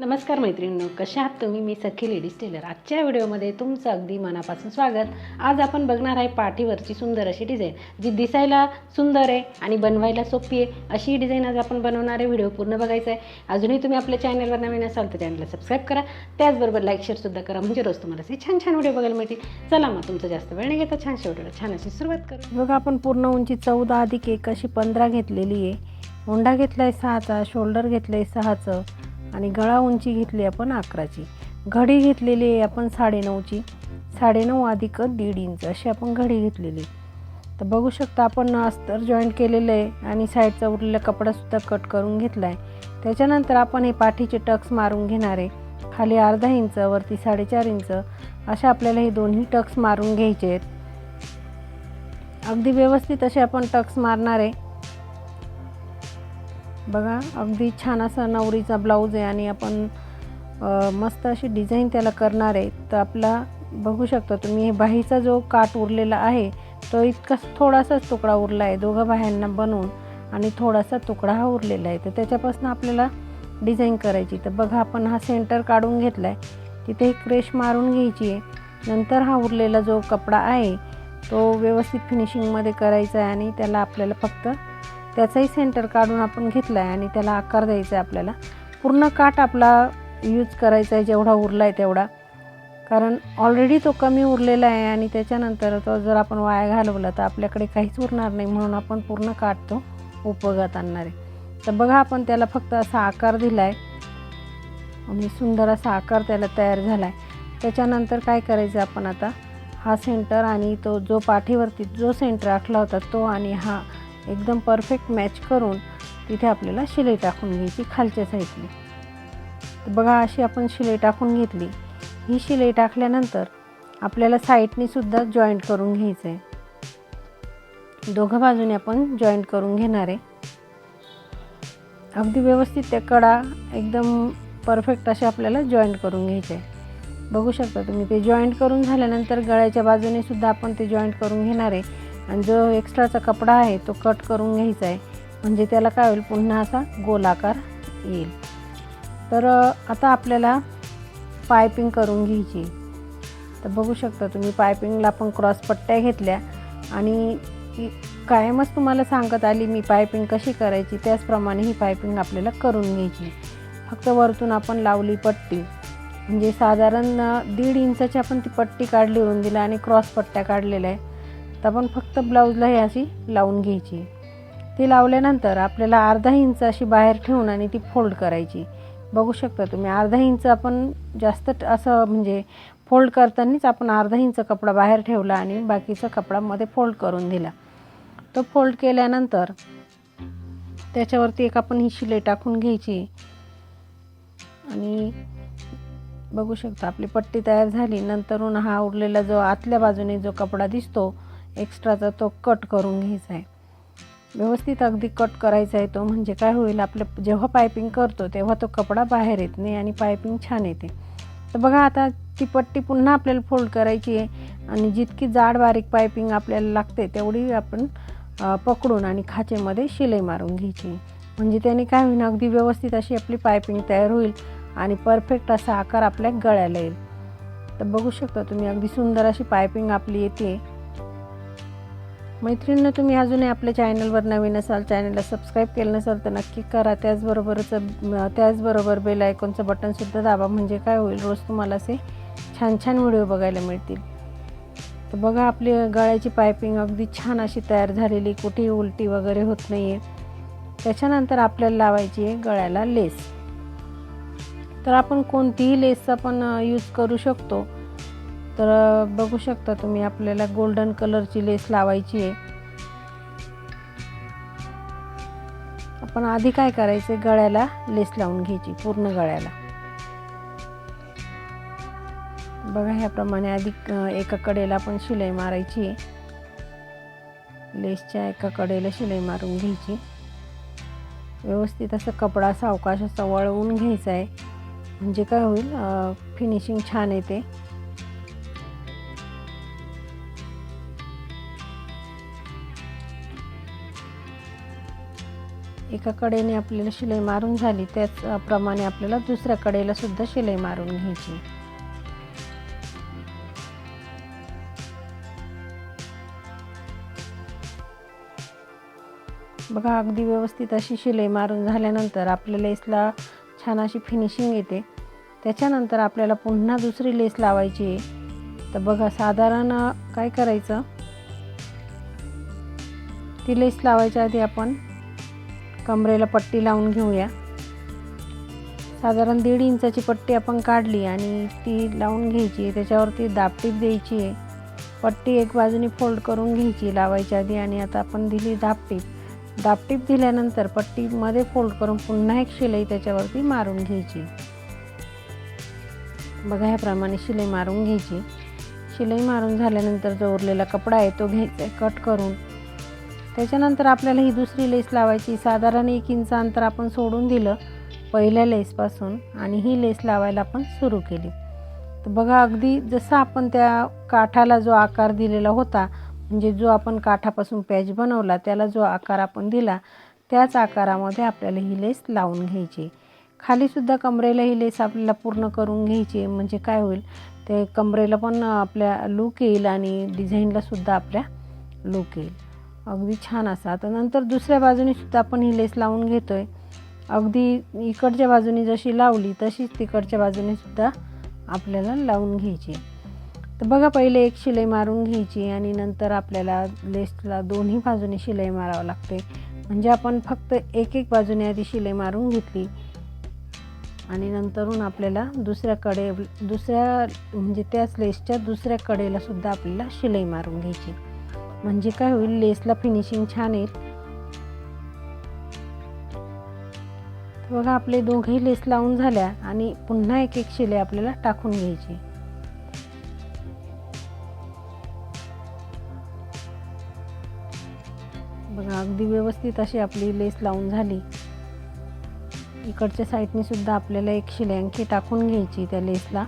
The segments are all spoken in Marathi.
नमस्कार मैत्रिणींनो कशा आहात तुम्ही? मी सखी लेडीज टेलर. आजच्या व्हिडिओमध्ये तुमचं अगदी मनापासून स्वागत. आज आपण बघणार आहे पाठीवरची सुंदर अशी डिझाईन जी दिसायला सुंदर आहे आणि बनवायला सोपी आहे. अशी डिझाईन आज आपण बनवणार आहे. व्हिडिओ पूर्ण बघायचा आहे. अजूनही तुम्ही आपल्या चॅनलवर नवीन असाल तर चॅनलला सबस्क्राईब करा. त्याचबरोबर लाईक शेअरसुद्धा करा. म्हणजे रोज तुम्हाला असे छान छान व्हिडिओ बघायला मिळतील. चला मग तुमचं जास्त वेळ नाही घेता छान व्हिडिओला छान अशी सुरुवात करू. बघा आपण पूर्ण उंची चौदा अधिक एक अशी पंधरा घेतलेली आहे. ओंडा घेतला आहे सहाचा शोल्डर घेतलं आहे सहाचं. आणि गळा उंची घेतली आपण अकराची. घडी घेतलेली आहे आपण साडेनऊची. साडेनऊ अधिक दीड इंच अशी आपण घडी घेतलेली. तर बघू शकता आपण अस्तर जॉईंट केलेलं आहे आणि साईडचा उरलेला कपडासुद्धा कट करून घेतला आहे त्याच्यानंतर आपण हे पाठीचे टक्स मारून घेणार आहे. खाली अर्धा इंच वरती साडेचार इंच अशा आपल्याला हे दोन्ही टक्स मारून घ्यायचे आहेत. अगदी व्यवस्थित असे आपण टक्स मारणार आहे. बघा अगदी छान असा नवरीचा ब्लाऊज आहे आणि आपण मस्त अशी डिझाईन त्याला करणार आहे. तर आपला बघू शकता तुम्ही हे बाहीचा जो काट उरलेला आहे तो इतका थोडासाच तुकडा उरला आहे दोघं बाह्यांना बनवून. आणि थोडासा तुकडा हा उरलेला आहे. तर त्याच्यापासून आपल्याला डिझाईन करायची. तर बघा आपण हा सेंटर काढून घेतला आहे तिथे एक रेश मारून घ्यायची आहे. नंतर हा उरलेला जो कपडा आहे तो व्यवस्थित फिनिशिंगमध्ये करायचा आहे आणि त्याला आपल्याला फक्त त्याचाही सेंटर काढून आपण घेतला आहे आणि त्याला आकार द्यायचा आहे आपल्याला. पूर्ण काठ आपला यूज करायचा आहे जेवढा उरला आहे तेवढा. कारण ऑलरेडी तो कमी उरलेला आहे आणि त्याच्यानंतर तो जर आपण वाया घालवला तर आपल्याकडे काहीच उरणार नाही म्हणून आपण पूर्ण काठ तो उपयोगात आणणार आहे. तर बघा आपण त्याला फक्त असा आकार दिला आहे आणि सुंदर असा आकार त्याला तयार झाला आहे त्याच्यानंतर काय करायचं आपण आता? हा सेंटर आणि तो जो पाठीवरती जो सेंटर आखला होता तो आणि हा एकदम परफेक्ट मॅच करून तिथे आपल्याला शिलाई टाकून घ्यायची खालच्या साईडने तर बघा अशी आपण शिलाई टाकून घेतली. ही शिलाई टाकल्यानंतर आपल्याला साईडनीसुद्धा जॉईंट करून घ्यायचं आहे दोघं बाजूने आपण जॉईंट करून घेणार आहे. अगदी व्यवस्थित त्या कडा एकदम परफेक्ट असे आपल्याला जॉईंट करून घ्यायचे आहे बघू शकता तुम्ही ते जॉईंट करून झाल्यानंतर गळ्याच्या बाजूने सुद्धा आपण ते जॉईंट करून घेणार आहे. आणि जो एक्स्ट्राचा कपडा आहे तो कट करून घ्यायचा आहे. म्हणजे त्याला काय होईल? पुन्हा असा गोलाकार येईल. तर आता आपल्याला पायपिंग करून घ्यायची. तर बघू शकता तुम्ही पायपिंगला पण क्रॉस पट्ट्या घेतल्या आणि ती कायमच तुम्हाला सांगत आली मी पायपिंग कशी करायची? त्याचप्रमाणे ही पायपिंग आपल्याला करून घ्यायची. फक्त वरतून आपण लावली पट्टी. म्हणजे साधारण दीड इंचाची आपण ती पट्टी काढली रुंदीला आणि क्रॉस पट्ट्या काढलेल्या आहे तर आपण फक्त ब्लाऊजला हे अशी लावून घ्यायची. ती लावल्यानंतर आपल्याला अर्धा इंच अशी बाहेर ठेवून आणि ती फोल्ड करायची. बघू शकता तुम्ही अर्धा इंच आपण जास्त असं म्हणजे फोल्ड करतानाच आपण अर्धा इंच कपडा बाहेर ठेवला आणि बाकीचा कपडा मध्ये फोल्ड करून दिला. तो फोल्ड केल्यानंतर त्याच्यावरती एक आपण ही शिलाई टाकून घ्यायची. आणि बघू शकता आपली पट्टी तयार झाली. नंतरून हा उरलेला जो आतल्या बाजूने जो कपडा दिसतो एक्स्ट्राचा तो कट करून घ्यायचा आहे. व्यवस्थित अगदी कट करायचा आहे तो म्हणजे काय होईल आपलं जेव्हा पायपिंग करतो तेव्हा तो कपडा बाहेर येत नाही आणि पायपिंग छान येते. तर बघा आता ती पट्टी पुन्हा आपल्याला फोल्ड करायची आहे आणि जितकी जाड बारीक पायपिंग आपल्याला लागते तेवढी आपण पकडून आणि खाचेमध्ये शिलाई मारून घ्यायची म्हणजे त्याने काय होईल अगदी व्यवस्थित अशी आपली पायपिंग तयार होईल आणि परफेक्ट असा आकार आपल्या गळ्याला येईल. तर बघू शकता तुम्ही अगदी सुंदर अशी पायपिंग आपली येते. मैत्रिणीनं तुम्ही अजूनही आपल्या चॅनलवर नवीन असाल चॅनलला सबस्क्राईब केलं नसाल तर नक्की करा. त्याचबरोबरच त्याचबरोबर बेल आयकॉनचं बटनसुद्धा दाबा. म्हणजे काय होईल रोज तुम्हाला असे छान छान व्हिडिओ बघायला मिळतील. तर बघा आपली गळ्याची पायपिंग अगदी छान अशी तयार झालेली. कुठेही उलटी वगैरे होत नाही आहे त्याच्यानंतर आपल्याला लावायची आहे गळ्याला लेस तर आपण कोणतीही लेस आपण यूज करू शकतो. तर बघू शकता तुम्ही आपल्याला गोल्डन कलरची लेस लावायची आहे. आपण आधी काय करायचं गळ्याला लेस लावून घ्यायची पूर्ण गळ्याला. बघा ह्याप्रमाणे आधी एका कडेला आपण शिलाई मारायची आहे. लेसच्या एका कडेला शिलाई मारून घ्यायची. व्यवस्थित असं कपडा सावकाश असा वळवून घ्यायचा आहे. म्हणजे काय होईल फिनिशिंग छान येते. एका कडेने आपल्याला शिलाई मारून झाली त्याचप्रमाणे आपल्याला दुसऱ्या कडेला सुद्धा शिलाई मारून घ्यायची. बघा अगदी व्यवस्थित अशी शिलाई मारून झाल्यानंतर आपल्या लेसला छान अशी फिनिशिंग येते. त्याच्यानंतर आपल्याला पुन्हा दुसरी लेस लावायची आहे. तर बघा साधारण काय करायचं? ती लेस लावायच्या आधी आपण कमरेला पट्टी लावून घेऊया. साधारण दीड इंचाची पट्टी आपण काढली आणि ती लावून घ्यायची त्याच्यावरती दापटीप द्यायची आहे. पट्टी एक बाजूने फोल्ड करून घ्यायची लावायच्या आधी आणि आता आपण दिली दापटीप दापटीप दिल्यानंतर पट्टीमध्ये फोल्ड करून पुन्हा एक शिलाई त्याच्यावरती मारून घ्यायची बघा ह्याप्रमाणे शिलाई मारून घ्यायची शिलाई मारून झाल्यानंतर जो उरलेला कपडा आहे तो घ्यायचा कट करून. त्याच्यानंतर आपल्याला ही दुसरी लेस लावायची. साधारण एक इंच अंतर आपण सोडून दिलं पहिल्या लेसपासून आणि ही लेस लावायला आपण सुरू केली. तर बघा अगदी जसं आपण त्या काठाला जो आकार दिलेला होता म्हणजे जो आपण काठापासून पॅच बनवला त्याला जो आकार आपण दिला त्याच आकारामध्ये आपल्याला ही लेस लावून घ्यायची. खालीसुद्धा कमरेला ही लेस आपल्याला पूर्ण करून घ्यायची म्हणजे काय होईल ते कमरेला पण आपल्या लूक येईल आणि डिझाईनलासुद्धा आपल्या लूक येईल. अगदी छान असा. तर नंतर दुसऱ्या बाजूने सुद्धा आपण ही लेस लावून घेतो आहे अगदी इकडच्या बाजूने जशी लावली तशीच तिकडच्या बाजूने सुद्धा आपल्याला लावून घ्यायची. तर बघा पहिले एक शिलाई मारून घ्यायची आणि नंतर आपल्याला लेसला दोन्ही बाजूने शिलाई मारावं लागते म्हणजे आपण फक्त एक एक बाजूने आधी शिलाई मारून घेतली आणि नंतरून आपल्याला दुसऱ्या कडे दुसऱ्या म्हणजे त्याच लेसच्या दुसऱ्या कडेला सुद्धा आपल्याला शिलाई मारून घ्यायची. म्हणजे काय होईल लेसला फिनिशिंग छान येईल. बघा आपले दोघेही लेस लावून झाल्या आणि पुन्हा एक एक शिले आपल्याला टाकून घ्यायची. बघा अगदी व्यवस्थित अशी आपली लेस लावून झाली. इकडच्या साईडने सुद्धा आपल्याला एक शिले आणखी टाकून घ्यायची त्या लेसला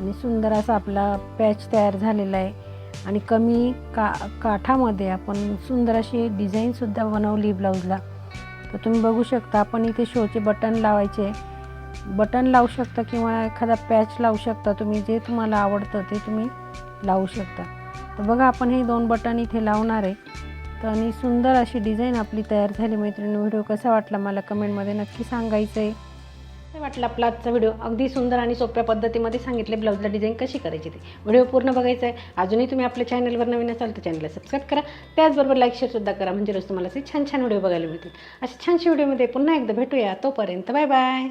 आणि सुंदर असा आपला पॅच तयार झालेला आहे. आणि कमी का काठामध्ये आपण सुंदर अशी डिझाईनसुद्धा बनवली ब्लाऊजला तर तुम्ही बघू शकता आपण इथे शोचे बटन लावायचे. बटन लावू शकता किंवा एखादा पॅच लावू शकता. तुम्ही जे तुम्हाला आवडतं ते तुम्ही लावू शकता. तर बघा आपण हे दोन बटन इथे लावणार आहे. तर आणि सुंदर अशी डिझाईन आपली तयार झाली. मैत्रिणी व्हिडिओ कसा वाटला मला कमेंटमध्ये नक्की सांगायचं आहे काय वाटलं आपला आजचा व्हिडिओ? अगदी सुंदर आणि सोप्या पद्धतीमध्ये सांगितले ब्लाऊजला डिझाईन कशी करायची ती. व्हिडिओ पूर्ण बघायचा आहे. अजूनही तुम्ही आपल्या चॅनलवर नवीन असाल तर चॅनलला सबस्क्राईब करा. त्याचबरोबर लाईक शेअरसुद्धा करा. म्हणजे रोज तुम्हाला असे छान छान व्हिडिओ बघायला मिळतील. अशा छानशा व्हिडिओमध्ये पुन्हा एकदा भेटूया. तोपर्यंत बाय बाय